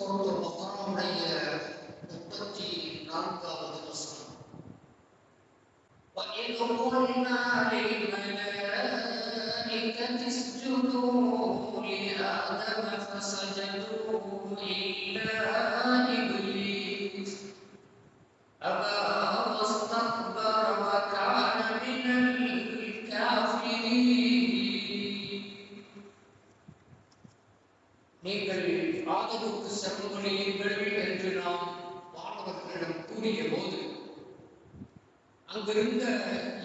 Solo portano dai مبتدي نرضى وتنصر وإذ قلنا للملائكة اسجدوا لآدم فسجدوا إلا إبليس. أبى அங்கிருந்த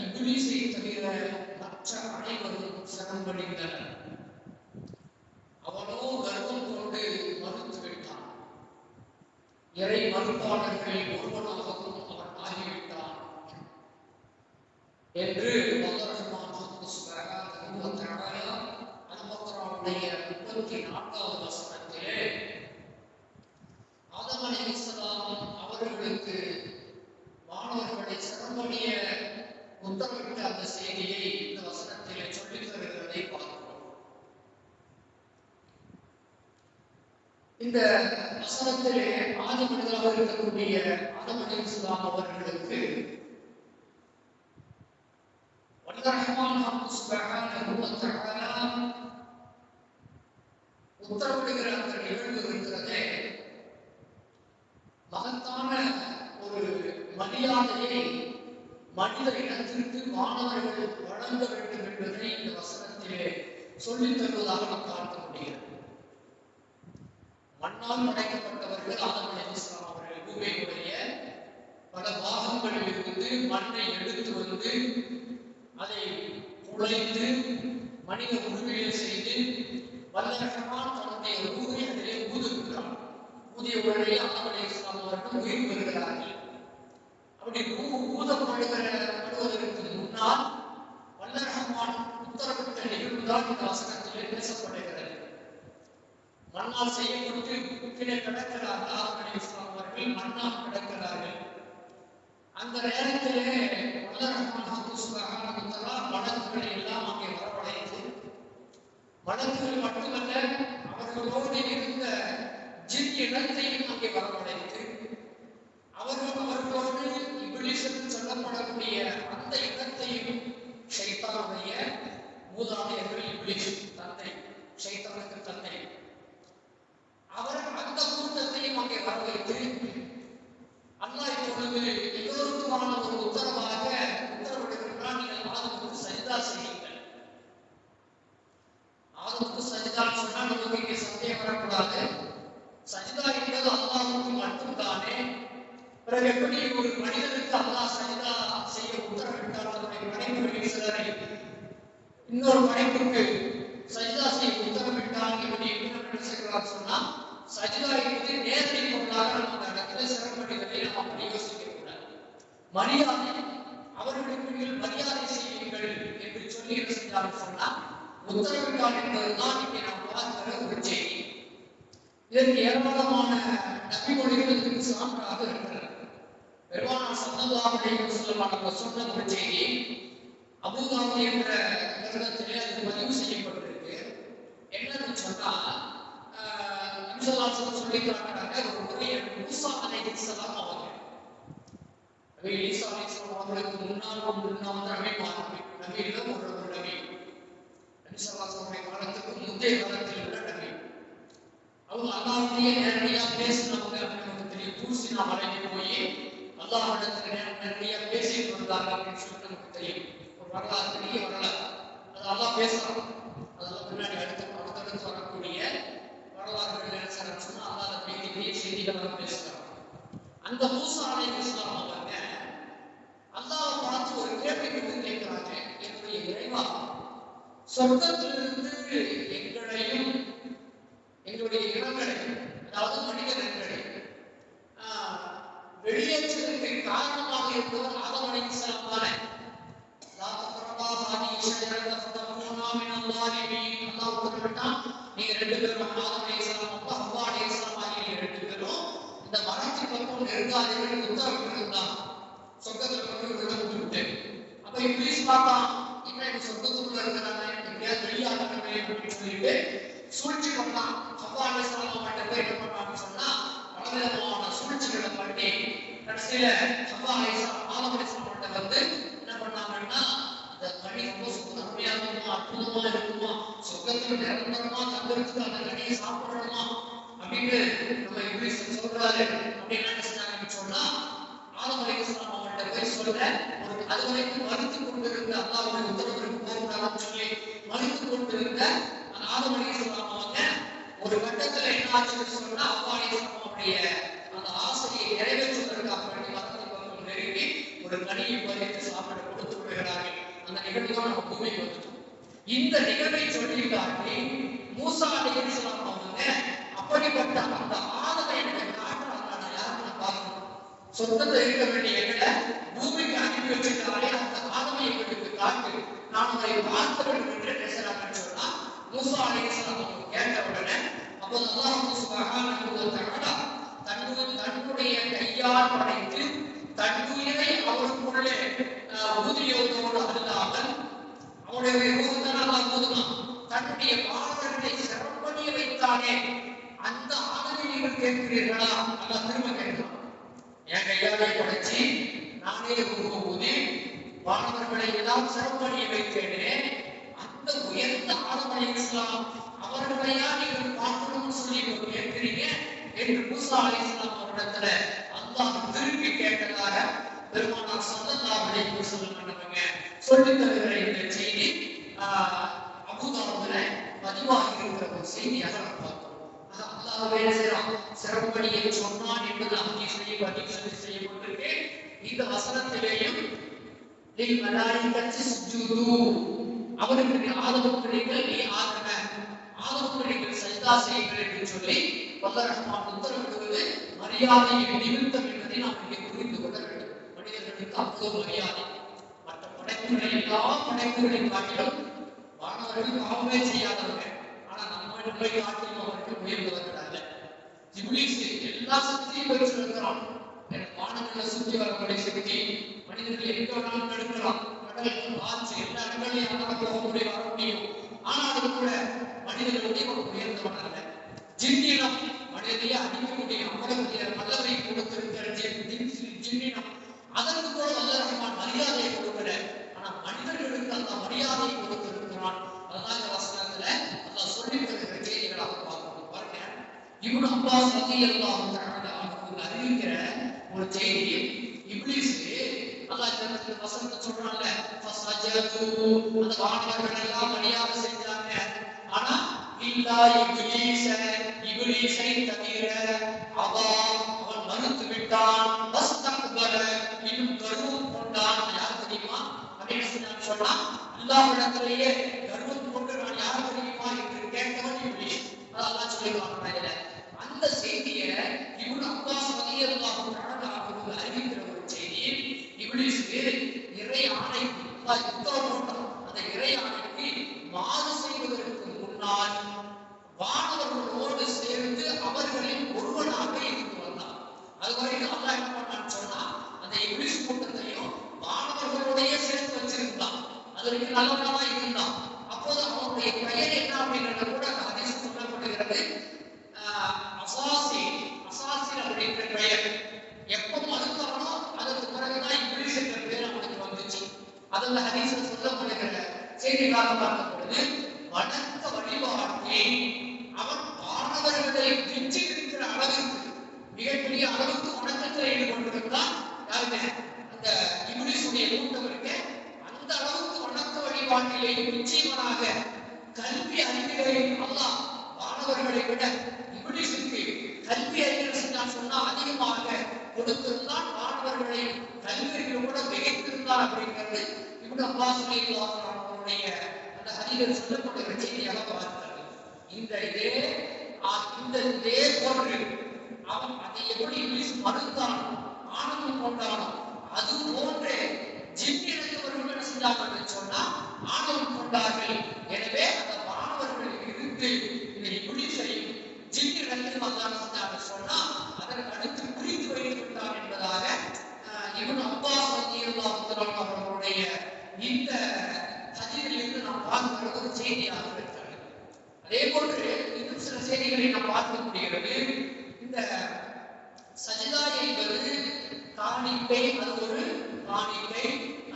இப்ளீஸை தவிர மற்ற அனைவரும் சிரமப்படிந்தனர் அவனோ கர்வம் கொண்டு மறுத்து விட்டான். இறை மறுப்பாளர்களில் ஒருவனாகவும் அவன் ஆகிவிட்டான் என்று அன்பக்கராவுடைய முப்பத்தி நான்காவது வசனத்திலே ஆதம் அலைஹிஸ்ஸலாம் அவர்களுக்கு மாணவர்களை சிறம்படிய உத்தரவிட்ட அந்த செய்தியை இந்த வசனத்திலே சொல்லித் தருகிறதை பார்க்கிறோம் இந்த வசனத்திலே ஆதி மனிதராக இருக்கக்கூடிய ஆதம் அலைஹிஸ்ஸலாம் அவர்களுக்கு வல்லரஹ்மான் அல்லாஹ் சுப்ஹானஹு வ தஆலா உத்தரவிடுகிற அந்த நிகழ்வு இருக்கிறதே மகத்தான ஒரு மரியாதையை மனித இனத்திற்கு மாணவர்கள் வழங்க வேண்டும் என்பதை இந்த வசனத்திலே சொல்லித் தருவதாக நாம் பார்க்க முடிகிறது மண்ணால் படைக்கப்பட்டவர்கள் ஆதம் அலைஹிஸ்ஸலாம் அவர்கள் பூமியுடைய பல பாகங்களில் இருந்து மண்ணை எடுத்து வந்து அதை உழைத்து மனித உரிமையில் செய்து வல்லரகமான தன்னுடைய ஊரை அதிலே ஊதுகிறார். ஊதிய உடனே ஆதம் அலைஹிஸ்ஸலாம் அவர்கள் உயிர் பெறுகிறார்கள். அப்படி ஊ ஊதப்படுகிறதற்கு முன்னால் வல்லரகமான் உத்தரவிட்ட நிகழ்வுதான் இந்த வசனத்தில் பேசப்படுகிறது. மண்ணால் செய்யப்பட்டு கீழே கிடக்கிறார்கள். ஆதம் அலைஹிஸ்ஸலாம் அவர்கள் மண்ணால் கிடக்கிறார்கள். அந்த நேரத்திலே வல்லரகமான் அல்லாஹ் சுப்ஹானஹு வ தஆலா மலக்குகளை எல்லாம் அங்கே வரவழைத்து மலக்குகள் மட்டுமல்ல அவர்களோடு இருந்த ஜின் இனத்தையும் அங்கே வரவழைத்து அவர்கள் அவர்களோடு இபிலிஸ் என்று சொல்லப்படக்கூடிய அந்த இனத்தையும் ஷைத்தானுடைய மூதாதையர்கள் இபிலிஸ் தந்தை ஷைத்தானுக்கு தந்தை அவர் அந்த கூட்டத்தையும் அங்கே வரவைத்து அல்லாஹ் இப்பொழுது எல்லோருக்குமான ஒரு உத்தரவாக உத்தரவிடுகின்றான் நீங்கள் ஆதமுக்கு சஜிதா செய்யுங்கள் ஆதமுக்கு சஜிதா சொன்னால் நமக்கு இங்கே சந்தேகம் வரக்கூடாது சஜிதா என்பது அல்லாஹ்வுக்கு மட்டும்தானே பிறகு எப்படி ஒரு மனிதனுக்கு அல்லாஹ் சஜிதா செய்ய உத்தரவிட்டால் அதனுடைய படைப்புகளில் சிலரை இன்னொரு படைப்புக்கு சஜிதா செய்ய உத்தரவிட்டால் இப்படி என்ன செய்கிறார் சொன்னா சஜிதா என்பது நேரடி பொருளாக நம்ம அந்த இடத்துல சிறப்படிகளை நாம் அப்படி யோசிக்க கூடாது மரியாதை அவர்களுக்கு நீங்கள் மரியாதை செய்யுங்கள் என்று சொல்லி என்ன செஞ்சாலும் சொன்னால் உத்தரவிட்டால் என்பதுதான் இங்கே நாம் பார்க்கிற ஒரு செய்தி. இதற்கு ஏராளமான நபிமொழிகள் இதற்கு சான்றாக இருக்கிறது. பெருமானார் சல்லல்லாஹு அலைஹி சொன்ன ஒரு செய்தி என்ற கிரகத்திலே அது பதிவு செய்யப்பட்டிருக்கு. என்னன்னு சொன்னால் ஆஹ், சொல்லி காட்டுறாங்க ஒரு முறை மூசா அலைஹிஸ்ஸலாம் ஈசா அலைஹிஸ்ஸலாம் அவர்களுக்கு முன்னால் ஒரு நபி மாதிரி நபியிலும் ஒரு நபி நபி ஸல்லல்லாஹு காலத்துக்கு முந்தைய காலத்தில் உள்ள நபி அவங்க அல்லாஹ்வுடைய நேரடியா பேசினவங்க அப்படின்னு தெரியும் தூசினா மலைக்கு போய் அல்லாஹ்விடத்துல நேர- பேசிட்டு வந்தாங்க அப்படின்னு சொல்லிட்டு நமக்கு தெரியும் ஒரு வரலாறு பெரிய வரலாறு அது அல்லாஹ் பேசுறான் அதெல்லாம் பின்னாடி அடுத்து அடுத்தடுத்து வரக்கூடிய வரலாறுகள் என்ன சொன்னா அல்லாஹ் செய்திகளாக அந்த மூசா அலைஹிஸ்ஸலாம் அவங்க அல்லாஹ் பார்த்து ஒரு கேள்வி வந்து கேட்கிறாங்க என்னுடைய இறைவா சொர்க்கத்திலிருந்து எங்களையும் எங்களுடைய இனங்களை அதாவது மனிதர்களை வெளியேற்றதற்கு ஆஹ், காரணமாக இருப்பவர் ஆதம் அலைஹிஸ்ஸலாம் தானே நீங்க ரெண்டு பேரும் ஆதம் அலைஹிஸ்ஸலாம் மற்றும் ஹவ்வா அலைஹிஸ்ஸலாம் ஆகிய ரெண்டு பேரும் இந்த மரத்தின் பக்கம் நெருங்காதீர்கள் உத்தரவிட்டிருந்தான் சொர்க்கத்துல கொண்டு விட்டு அப்ப இங்கிலீஷ் பார்த்தா அப்படின்னு சொல்லிட்டு சூழ்ச்சி பண்ணலாம் ஹவ்வா அலைஹிஸ்ஸலாம் போய் என்ன பண்ணாங்கன்னு சொன்னா பலவிதமான சூழ்ச்சிகளை பண்ணி கடைசியில ஹவ்வா அலைஹிஸ்ஸலாம் ஆதம் வந்து என்ன பண்ணாங்கன்னா இந்த கனி ரொம்ப அருமையா இருக்குமா அற்புதமா இருக்குமா சொர்க்கத்துல நிரந்தரமா அந்த கனியை சாப்பிடணுமா அப்படின்னு நம்ம இங்கிலீஷ் சொல்றாரு. அப்படின்னு என்ன செஞ்சாங்கன்னு சொன்னா ஆதம் அலைஹிஸ்ஸலாம் அவங்கள்ட்ட போய் சொல்ற ஒரு அது வரைக்கும் மறுத்து கொண்டிருந்த அல்லாஹ்வுடைய உத்தரவிற்கு போகக்கூடாதுன்னு சொல்லி மறுத்து கொண்டிருந்த ஆதம் அலைஹிஸ்ஸலாம் அவங்க ஒரு கட்டத்துல என்ன ஆச்சுன்னு சொன்னா அப்பா அவருடைய அந்த ஆசையை நிறைவேற்றுவதற்காக வேண்டி மரத்தை நெருங்கி ஒரு கனியை பறித்து சாப்பிட கொடுத்து விடுகிறார்கள் அந்த நிகழ்வு தான் நம்ம பூமிக்கு வந்துட்டோம் இந்த நிகழ்வை சொல்லி காட்டி மூசா அலைஹிஸ்ஸலாம் அவங்க அப்படிப்பட்ட அந்த ஆதமை எனக்கு காட்டுறாங்க நான் யாருக்கு நான் பார்க்கணும் சொந்தத்தை இருக்க வேண்டிய எங்களை பூமிக்கு அனுப்பி வச்சிருக்காரே அந்த ஆதமை எங்களுக்கு காட்டு நான் அவரை பார்க்க வேண்டும் என்று பேசுறாங்கன்னு சொன்னா மூசா அலைஹிஸ்ஸலாம் அவங்க கேட்ட உடனே அப்போ அல்லாஹ் சுப்ஹானஹு வ தஆலா தன்னுடைய தன்னுடைய கையால் படைத்து தன்னுயிரை அவருக்குள்ளே அஹ், அல்லாமல் அவனுடைய ரூஹத்தான் போதுமா தன்னுடைய மாணவர்களை சிறப்பணிய வைத்தாலே அந்த ஆதரவை நீங்கள் கேட்கிறீர்களா? அல்லாஹ் எல்லாம் சிரமணிய வைத்தேனே அந்த உயர்ந்த ஆதமலை இஸ்லாம் அவர்களையா நீங்கள் பார்க்கணும்னு சொல்லி கேட்கிறீங்க என்று மூசா இஸ்லாம் அவரிடத்துல அல்லாஹ் திருப்பி கேட்டதாக பெருமானார் ஸல்லல்லாஹு அலைஹி வஸல்லம் பண்ணவங்க சொல்லி தருகிற இந்த செய்தி. ஆஹ், அபூதாவுதுல பதிவாகி இருக்கிற ஒரு செய்தியாக நாம் பார்த்தோம். ஆக அல்லாஹ் என்ன செய்றான் சிறப்படியை சொன்னான் என்பது ஹதீஸிலேயே பதிவு செய்யப்பட்டிருக்கு. இந்த வசனத்திலேயும் லில் மலாயிகத்தி சுஜூது அவருக்கு ஆதமுக்கு நீங்கள் நீ ஆதம ஆதமுக்கு நீங்கள் சஜ்தா செய்யுங்கள் என்று சொல்லி வல்ல ரஹ்மான் உத்தரவிடுவது மரியாதையின் நிமித்தம் என்பதை நாம் இங்கே புரிந்து கொள்ள வேண்டும். மனிதர்களுக்கு அவ்வளோ மரியாதை. மற்ற படைப்புகளை எல்லா படைப்புகளின் காட்டிலும் மாணவர்கள் பாவமே செய்யாதவர்கள். ஆனா நம்ம நம்மை காட்டிலும் அவர்கள் உயர்ந்தவர்கள் அல்ல. இப்ளீஸ் எல்லா சக்தியும் பெற்றிருக்கிறான் எனக்கு வானங்களை சுற்றி வரக்கூடிய சக்தி மனிதர்கள் எங்க வேணாலும் நடக்கலாம் கடல் எல்லா இடங்களையும் போக முடியும் வர முடியும். ஆனாலும் கூட மனிதர்களுடைய ஒரு உயர்ந்தவன் அல்ல மனிதனையே அடிக்கக்கூடிய அவ்வளவுடைய வல்லமை கொடுத்திருக்கிற ஜின்- அதற்கு கூட வல்ல மரியாதையை கொடுக்கல. ஆனா மனிதர்களுக்கு அந்த மரியாதையை கொடுத்திருக்கிறான். அதான் இந்த வசனத்துல அல்லாஹ் சொல்லி தருகிற செய்திகளாக பார்க்கணும். பாருங்க. இவனு அப்பாஸ் ரலியல்லாஹு அறிவிக்கிற ஒரு செய்தியை இப்ளீஸ் அல்லாஹ் வசனத்தை சொல்றான்ல ஃபஸஜது அந்த வானவர்கள் எல்லாம் மரியாதை செஞ்சாங்க ஆனா இல்லா இபிலீச இபிலீசை தவிர அவா அவன் மறுத்து விட்டான் வஸ்தக்பர இன்னும் கருவம் கொண்டான் யார் தெரியுமா அப்படின்னு சொன்னா எல்லா இடத்திலேயே கொண்டு நான் யார் தெரியுமா என்று கேட்டவன் இப்ளீஸ் அது அல்லாஹ் சொல்லிடுவாங்க இதுல அந்த செய்தியை இவனு அப்பாஸ் ரலியல்லாஹு தஆலா அவர்கள் அறிவிக்கிற ஒரு செய்தி இப்ளீஸ்க்கு இறை ஆணை அல்லாஹ் உத்தரவு போட்டான் அந்த இறை ஆணைக்கு மாறு செய்வதற்கு முன்னால் வானவர்களோடு சேர்ந்து அவர்களில் ஒருவனாக இருந்து வந்தான் அது வரைக்கும் அல்லாஹ் என்ன பண்ணான்னு சொன்னா அந்த இங்கிலீஷ் கூட்டத்தையும் மாணவர்களுடைய சேர்த்து வச்சிருந்தான் அது வரைக்கும் நல்லவனா இருந்தான் நிச்சயமாக கல்வி அறிவுகளையும் அல்லாஹ் மாணவர்களை விட இப்ளீஸுக்கு கல்வி அறிஞர் சொன்னால் சொன்னா அதிகமாக கொடுத்திருந்தால் மாணவர்களை கல்வி கூட மிகைத்திருந்தார் அப்படிங்கிறது இவ்வளவு அப்பாஸ் அவருடைய அந்த ஹதீஸில் சொல்லப்படுகிற செய்தியாக பார்த்தார்கள் இந்த இதே இந்த இதே போன்று அவன் அதை எப்படி இங்கிலீஷ் மறுத்தான் ஆனந்தம் கொண்டானோ அது போன்றே ஜிம்மி எனக்கு ஒரு சொன்னா ஆணவம் கொண்டார்கள். எனவே அந்த மாணவர்கள் இருந்து இந்த இப்ளீஸையும் ஜின்னிடத்தில் வந்தான் செஞ்சார்கள் சொன்னா அதற்கு அடுத்து புரிந்து வைத்து என்பதாக ஆஹ், இவன் அப்பா ரலியல்லாஹு தஆலா அவர்களுடைய இந்த ஹதீஸிலிருந்து நாம் பார்க்கிற ஒரு செய்தியாக இருக்கிறது. அதே போன்று செய்திகளை நாம் பார்க்க முடிகிறது. இந்த சஜிதா என்பது காணிக்கை அது ஒரு காணிக்கை.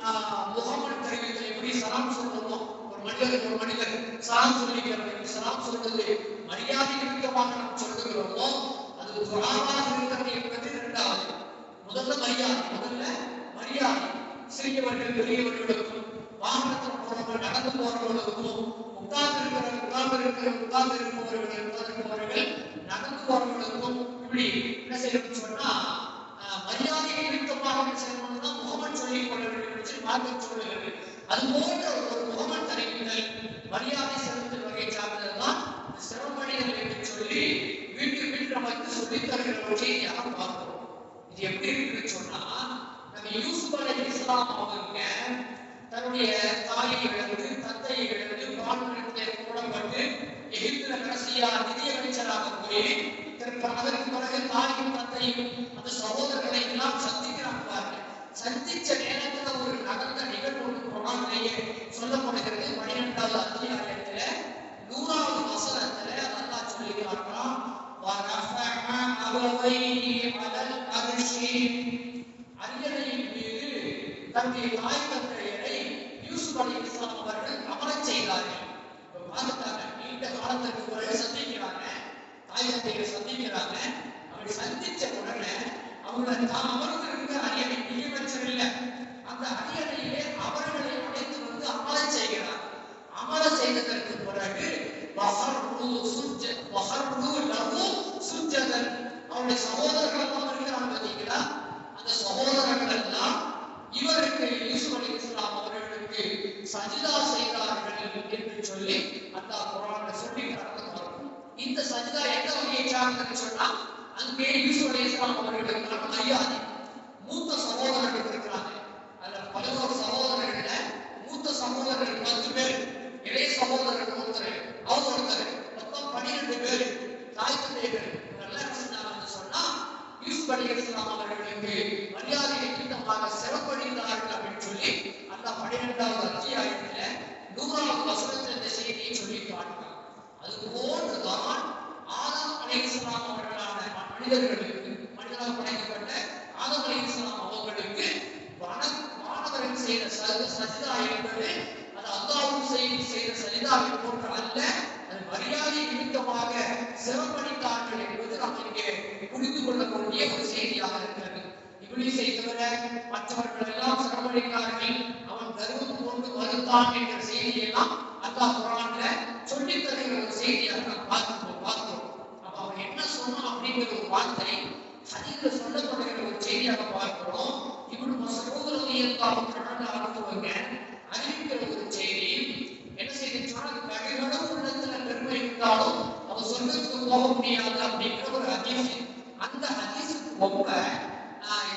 ஆஹ், முகமது தெரிவித்தல் எப்படி சலாம் சொல்லணும்? ஒரு மனிதர் ஒரு மனிதர் சலாம் சொல்லிக்கிறது சலாம் சொல்றது? மரியாதை நிமித்தமாக நாம் சொல்லுகிறோமோ அது துறாவாக இருக்கிறது என்பது இரண்டாவது. முதல்ல மரியாதை முதல்ல மரியாதை. சிறியவர்கள் பெரியவர்களுக்கும் வாகனத்தில் போறவர்கள் நடந்து போறவர்களுக்கும் உட்கார்ந்து இருக்கிற உட்கார்ந்து இருக்கிற உட்கார்ந்து இருப்பவர்கள் உட்கார்ந்து இருப்பவர்கள் நடந்து போறவர்களுக்கும் இப்படி என்ன செய்யணும்னு சொன்னா ஆஹ், மரியாதை நிமித்தமாக என்ன செய்யணும்னா முகமன் சொல்லிக் கொள்ள வேண்டும் என்று சொல்லி மார்க்கம் சொல்லுகிறது அது போன்ற ஒரு முகமன் தெரிவித்தல் மரியாதை செலுத்தல் வகை சார்ந்ததுதான் சிரமணிகள் என்று சொல்லி வீட்டு வீட்டு நமக்கு சொல்லி தருகிற ஒரு பார்க்கிறோம். இது எப்படி இருக்குன்னு சொன்னா நம்ம யூசுப் அலை இஸ்லாம் அவங்க தன்னுடைய தாயை இழந்து தந்தையை இழந்து வாழ்நிலத்தை போடப்பட்டு எகிப்துல கடைசியா நிதியமைச்சராக போய் அதற்கு பிறகு தாயும் தந்தையும் சஜிதா செய்தார்கள் என்று சொல்லி அந்த குர்ஆன்ல சொல்லி காட்டுகிறார் இந்த சஜிதா எந்த வகையை சார்ந்தது சொன்னா அங்கே யூசுப் அலி இஸ்லாம் அவர்களுக்கான மரியாதை மூத்த சகோதரர்கள் இருக்கிறாங்க. அதுல பதினோரு சகோதரர்கள மூத்த சகோதரர்கள் பத்து பேர் இளைய சகோதரர்கள் ஒருத்தர் அவர் ஒருத்தர். மொத்தம் பன்னிரெண்டு பேர் தாய் தந்தைகள் நல்லா என்ன செஞ்சாங்கன்னு சொன்னா யூசுப் அலி இஸ்லாம் அவர்களுக்கு மரியாதை நிமித்தமாக சிறப்படைந்தார்கள் அப்படின்னு சொல்லி அந்த பன்னிரெண்டாவது அத்தியாயத்துல நூறாவது வசனத்தில் இந்த செய்தியை சொல்லி காட்டுறாங்க அது போன்றுதான் ஆதம் அலை இஸ்லாம் அவர்களான மனிதர்களுக்கு மனிதனாக படைக்கப்பட்ட ஆதம் அலை இஸ்லாம் அவர்களுக்கு வன- மாணவர்கள் செய்த ச- சஜிதா என்பது அது அல்லாஹ்வும் செய்து செய்த சஜிதாவை போன்ற அல்ல அது மரியாதை நிமித்தமாக சிறப்பளித்தார்கள் என்பது நாம் இங்கே புரிந்து கொள்ளக்கூடிய ஒரு செய்தியாக இருக்கிறது. இபிலிசை தவிர மற்றவர்கள் எல்லாம் சிறப்பளித்தார்கள் அவன் கர்வம் கொண்டு வருந்தான் என்ற செய்தியெல்லாம் அல்லாஹ் குரான்ல செய்தியாக நாம் பார்க்கிறோம் பார்க்கிறோம் அப்ப என்ன சொன்னான் அப்படிங்கிற ஒரு வார்த்தை சொல்லப்படுகிற ஒரு செய்தியாக பார்க்கிறோம் இவனு அறிவிக்கிற ஒரு செய்தி என்ன செய்தி சொன்னா பெருமை இருந்தாலும் சொர்க்கத்துக்கு போக முடியாது அப்படிங்கிற ஒரு ஹதீஸ் அந்த ஹதீஸுக்கு ஒப்ப ஆஹ்,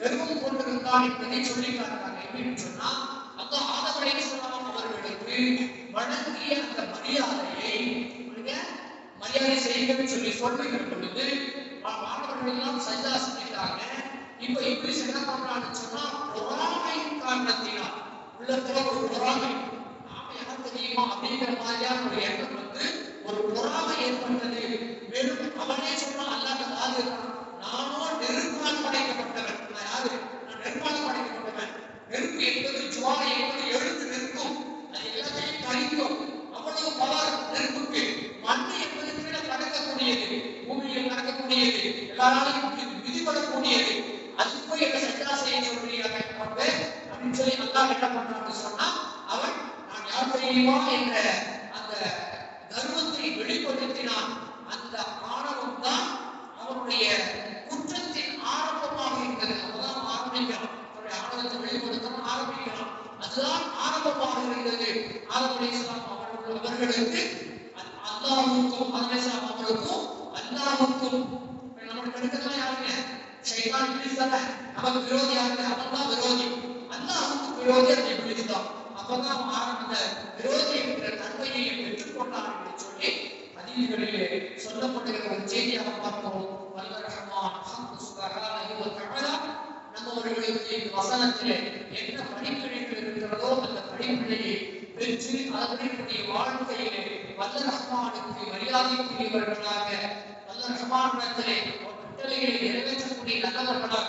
கர்வம் கொண்டிருந்தான் என்பதை சொல்லி காட்டுறாங்க எப்படின்னு சொன்னா அந்த ஆதம் அலைஹிஸ்ஸலாம் அவர்களுக்கு வழங்கிய அந்த மரியாதை செய்யுங்கன்னு சொல்லி சொல்லுகிற பொழுது மாணவர்கள் எல்லாம் சஜிதா செஞ்சுட்டாங்க இப்ப இப்படி என்ன பண்றான்னு சொன்னா பொறாமையின் காரணத்தினால் உள்ளத்துல ஒரு பொறாமை. நாம யார் தெரியுமா? அப்படிங்கிற மாதிரியான ஒரு எண்ணம் வந்து ஒரு பொறாமை ஏற்பட்டது. மேலும் அவனே சொன்னா அல்லாத காது இருக்கான் நானோ நெருப்பால் படைக்கப்பட்டவன் நான் யாரு நான் நெருப்பால் படைக்கப்பட்டவன் நெருப்பு என்பது ஜுவாலை என்பது எழுந்து நிற்கும் அது எல்லாத்தையும் கழிக்கும் அவ்வளவு பவர் நெருப்புக்கு மண் என்பது கீழே கடக்கக்கூடியது பூமியில் நடக்கக்கூடியது எல்லாராலையும் மிதி- மிதிபடக்கூடியது அது போய் என்ன சட்டா செய்ய சொல்றீங்க அப்ப அப்படின்னு சொல்லி அல்லாஹ் என்ன பண்றான்னு சொன்னா அவன் நான் யார் தெரியுமா என்ற அந்த கர்வத்தை வெளிப்படுத்தினான் அந்த ஆணவம் தான் அவனுடைய குற்றத்தின் ஆரம்பமாக இருந்தது அப்பதான் ஆரம்பிக்கிறான் அவருடைய ஆணவத்தை வெளிப்படுத்தணும் ஆரம்பிக்கிறான் அதுதான் ஆரம்பமாக இருந்தது ஆதம் அலைஹிஸ்ஸலாம் அவர்கள் அவர்களுக்கு அல்- அல்லாஹ்வுக்கும் ஆதம் அலைஹிஸ்ஸலாம் அவர்களுக்கும் அல்லாஹ்வுக்கும் நமக்கு அடுத்ததெல்லாம் யாருங்க ஷைத்தான் இப்லீஸ் தானே நமக்கு விரோதி யாருங்க அவன் தான் விரோதி அல்லாஹ்வுக்கு விரோதி அந்த இப்லீஸ் தான் அப்பதான் அவன் ஆரம்ப- அந்த விரோதி என்கிற தன்மையை பெற்றுக்கொண்டான் என்று சொல்லி ஹதீஸ்களிலே சொல்லப்படுகிற ஒரு செய்தியாக பார்க்கிறோம் வல்ல ரஹ்மான் அல்லாஹ் சுப்ஹானஹு வ தஆலா நம்மவர்களுக்கு இந்த வசனத்திலே என்ன படிப்பினைகள் இருக்கிறதோ அந்த படிப்பினையை பெற்று அதனுடைய வாழ்க்கையிலே வல்ல ரஹ்மானுக்கு மரியாதைக்குரியவர்களாக நல்ல ரஹ்மானிடத்திலே கட்டளைகளை நிறைவேற்றக்கூடிய நல்லவர்களாக